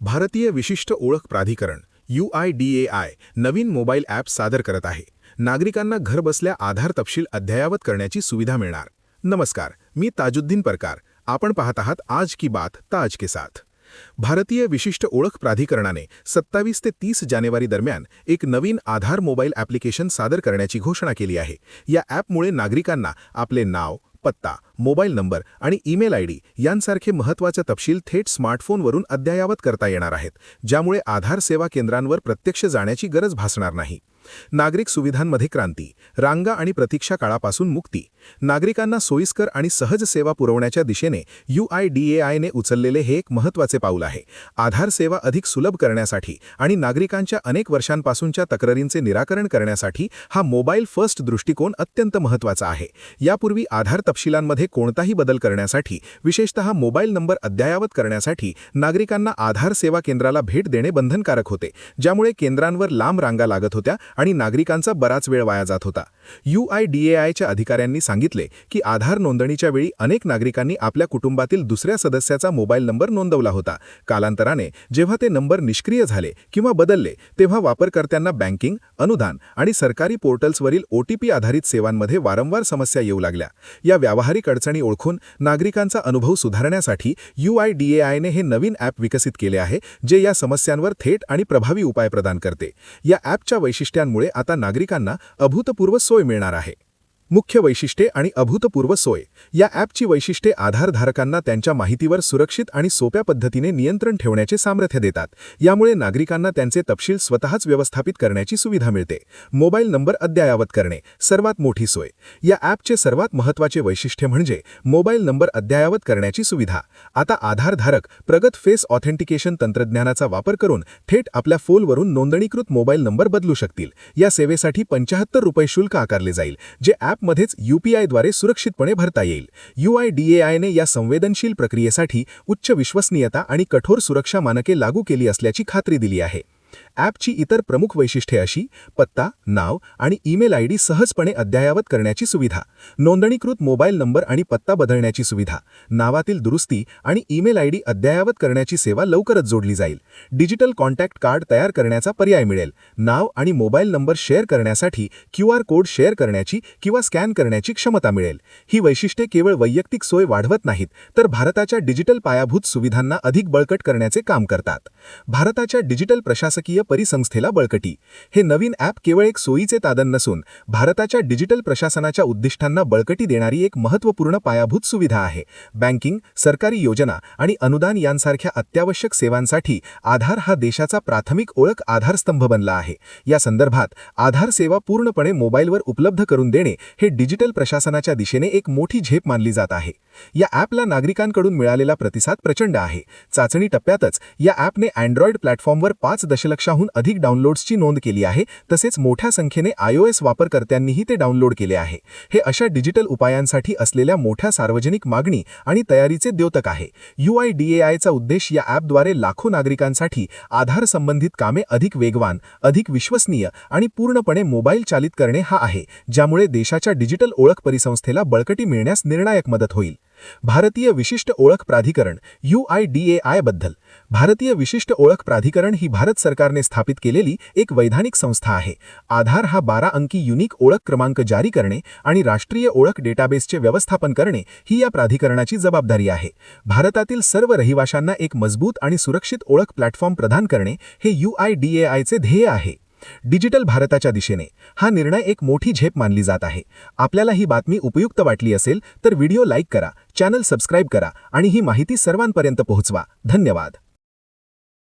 भारतीय विशिष्ट ओळख प्राधिकरण U I D A I Naveen mobile app सादर करत आहे. नागरिकांना घरबसल्या आधार तपशील अद्ययावत करण्याची सुविधा मिळणार. नमस्कार मी ताजुद्दीन परकार. आपण पाहत आहात आज की बात ताज के साथ. भारतीय विशिष्ट ओळख प्राधिकरणाने सत्तावीस ते तीस जानेवारी दरम्यान एक नवीन आधार मोबाईल ॲप्लिकेशन सादर करण्याची घोषणा केली आहे. या ॲपमुळे नागरिकांना आपले नाव पत्ता मोबाईल नंबर आणि ईमेल आयडी यांसारखे महत्त्वाचे तपशील थेट स्मार्टफोनवरून अद्ययावत करता येणार आहेत ज्यामुळे आधार सेवा केंद्रांवर प्रत्यक्ष जाण्याची गरज भासणार नाही. नागरिक सुविधांमध्ये क्रांती रांगा आणि प्रतीक्षा काळापासून मुक्ती नागरिकांना सोयीस्कर आणि सहज सेवा पुरवण्याच्या दिशेने यू आय डी ए आयने उचललेले हे एक महत्त्वाचे पाऊल आहे. आधार सेवा अधिक सुलभ करण्यासाठी आणि नागरिकांच्या अनेक वर्षांपासूनच्या तक्रारींचे निराकरण करण्यासाठी हा मोबाईल फर्स्ट दृष्टिकोन अत्यंत महत्त्वाचा आहे. यापूर्वी आधार तपशिलांमध्ये कोणताही बदल करण्यासाठी विशेषतः मोबाईल नंबर अद्ययावत करण्यासाठी नागरिकांना आधार सेवा केंद्राला भेट देणे बंधनकारक होते ज्यामुळे केंद्रांवर लांब रांगा लागत होत्या आणि नागरिकांचा बराच वेळ वाया जात होता. यू आय डी ए आयच्या अधिकाऱ्यांनी सांगितले की आधार नोंदणीच्या वेळी अनेक नागरिकांनी आपल्या कुटुंबातील दुसऱ्या सदस्याचा मोबाईल नंबर नोंदवला होता. कालांतराने जेव्हा ते नंबर निष्क्रिय झाले किंवा बदलले तेव्हा वापरकर्त्यांना बँकिंग अनुदान आणि सरकारी पोर्टल्सवरील ओ टी पी आधारित सेवांमध्ये वारंवार समस्या येऊ लागल्या. या व्यावहारिक अडचणी ओळखून नागरिकांचा अनुभव सुधारण्यासाठी यू आय डी ए आयने हे नवीन ॲप विकसित केले आहे जे या समस्यांवर थेट आणि प्रभावी उपाय प्रदान करते. या ॲपच्या वैशिष्ट्या सुविधांमुळे आता नागरिकांना अभूतपूर्व सोय मिळणार आहे. मुख्य वैशिष्ट्ये आणि अभूतपूर्व सोय. या ॲपची वैशिष्ट्ये आधारधारकांना त्यांच्या माहितीवर सुरक्षित आणि सोप्या पद्धतीने नियंत्रण ठेवण्याचे सामर्थ्य देतात. यामुळे नागरिकांना त्यांचे तपशील स्वतःच व्यवस्थापित करण्याची सुविधा मिळते. मोबाईल नंबर अद्ययावत करणे सर्वात मोठी सोय. या ॲपचे सर्वात महत्त्वाचे वैशिष्ट्य म्हणजे मोबाईल नंबर अद्ययावत करण्याची सुविधा. आता आधारधारक प्रगत फेस ऑथेंटिकेशन तंत्रज्ञानाचा वापर करून थेट आपल्या फोनवरून नोंदणीकृत मोबाईल नंबर बदलू शकतील. या सेवेसाठी पंचाहत्तर रुपये शुल्क आकारले जाईल जे ॲप ॲपमध्येच यूपीआयद्वारे सुरक्षितपणे भरता येईल. यू आय डी ए आयने या संवेदनशील प्रक्रियेसाठी उच्च विश्वसनीयता आणि कठोर सुरक्षा मानके लागू केली असल्याची खात्री दिली आहे. ॲपची इतर प्रमुख वैशिष्ट्ये अशी पत्ता नाव आणि ईमेल आय डी सहजपणे अद्ययावत करण्याची सुविधा नोंदणीकृत मोबाईल नंबर आणि पत्ता बदलण्याची सुविधा नावातील दुरुस्ती आणि ईमेल आय डी अद्ययावत करण्याची सेवा लवकरच जोडली जाईल. डिजिटल कॉन्टॅक्ट कार्ड तयार करण्याचा पर्याय मिळेल. नाव आणि मोबाईल नंबर शेअर करण्यासाठी क्यू आर कोड शेअर करण्याची किंवा स्कॅन करण्याची क्षमता मिळेल. ही वैशिष्ट्ये केवळ वैयक्तिक सोय वाढवत नाहीत तर भारताच्या डिजिटल पायाभूत सुविधांना अधिक बळकट करण्याचे काम करतात. भारताच्या डिजिटल प्रशासकीय परिसंस्थेला बळकटी. हे नवीन ॲप केवळ एक सोयीचे तादन नसून भारताच्या डिजिटल प्रशासनाच्या उद्दिष्टांना बळकटी देणारी एक महत्त्वपूर्ण पायाभूत सुविधा आहे. बँकिंग सरकारी योजना आणि अनुदान यांसारख्या अत्यावश्यक सेवांसाठी आधार हा देशाचा प्राथमिक ओळख आधारस्तंभ बनला आहे. या संदर्भात आधार सेवा पूर्णपणे मोबाईलवर उपलब्ध करून देणे हे डिजिटल प्रशासनाच्या दिशेने एक मोठी झेप मानली जात आहे. या ॲपला नागरिकांकडून मिळालेला प्रतिसाद प्रचंड आहे. चाचणी टप्प्यातच या ॲपने अँड्रॉइड प्लॅटफॉर्मवर पाच दशलक्षाहून अधिक डाउनलोड्सची नोंद केली आहे तसेच मोठ्या संख्येने आयओएस वापरकर्त्यांनीही ते डाउनलोड केले आहे. हे अशा डिजिटल उपायांसाठी असलेल्या मोठ्या सार्वजनिक मागणी आणि तयारीचे द्योतक आहे. यू आय डी ए आयचा उद्देश या ॲपद्वारे लाखो नागरिकांसाठी आधार संबंधित कामे अधिक वेगवान अधिक विश्वसनीय आणि पूर्णपणे मोबाईल चालित करणे हा आहे ज्यामुळे देशाच्या डिजिटल ओळख परिसंस्थेला बळकटी मिळण्यास निर्णायक मदत होईल. भारतीय विशिष्ट ओळख प्राधिकरण यू आय डी ए आयबद्दल भारतीय विशिष्ट ओळख प्राधिकरण ही भारत सरकारने स्थापित केलेली एक वैधानिक संस्था आहे. आधार हा बारा अंकी युनिक ओळख क्रमांक जारी करणे आणि राष्ट्रीय ओळख डेटाबेसचे व्यवस्थापन करणे ही या प्राधिकरणाची जबाबदारी आहे. भारतातील सर्व रहिवाशांना एक मजबूत आणि सुरक्षित ओळख प्लॅटफॉर्म प्रदान करणे हे यू आय डी ए आयचे ध्येय आहे. डिजिटल भारताच्या दिशेने हा निर्णय एक मोठी झेप मानली जात आहे. आपल्याला ही बातमी उपयुक्त वाटली असेल तर व्हिडिओ लाईक करा चॅनल सबस्क्राईब करा आणि ही माहिती सर्वांपर्यंत पोहोचवा. धन्यवाद.